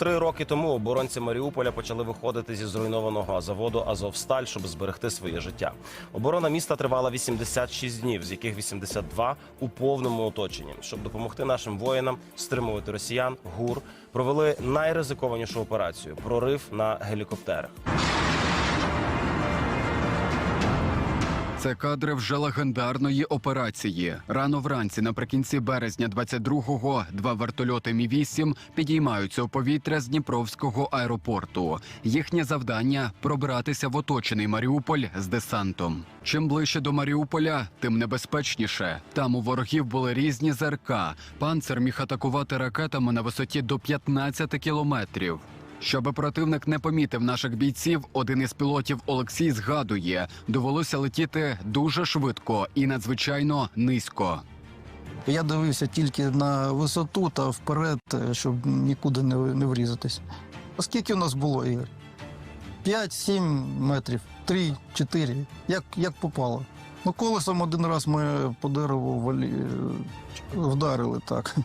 три роки тому оборонці Маріуполя почали виходити зі зруйнованого заводу Азовсталь, щоб зберегти своє життя. Оборона міста тривала 86 днів, з яких 82 у повному оточенні. Щоб допомогти нашим воїнам стримувати росіян, гур провели найризикованішу операцію прорив на гелікоптерах. Це кадри вже легендарної операції. Рано вранці, наприкінці березня 22-го, два вертольоти Мі 8 підіймаються у повітря з Дніпровського аеропорту. Їхнє завдання пробратися в оточений Маріуполь з десантом. Чим ближче до Маріуполя, тим небезпечніше. Там у ворогів були різні ЗРК. Панцер міг атакувати ракетами на висоті до 15 кілометрів. Щоби противник не помітив наших бійців, один із пілотів Олексій згадує, довелося летіти дуже швидко і надзвичайно низько. Я дивився тільки на висоту та вперед, е, щоб нікуди не, не врізатись. А скільки у нас було ігор? 5-7 метрів, 3-4, як, як попало. Ну, колесом один раз ми по дереву валі... вдарили так.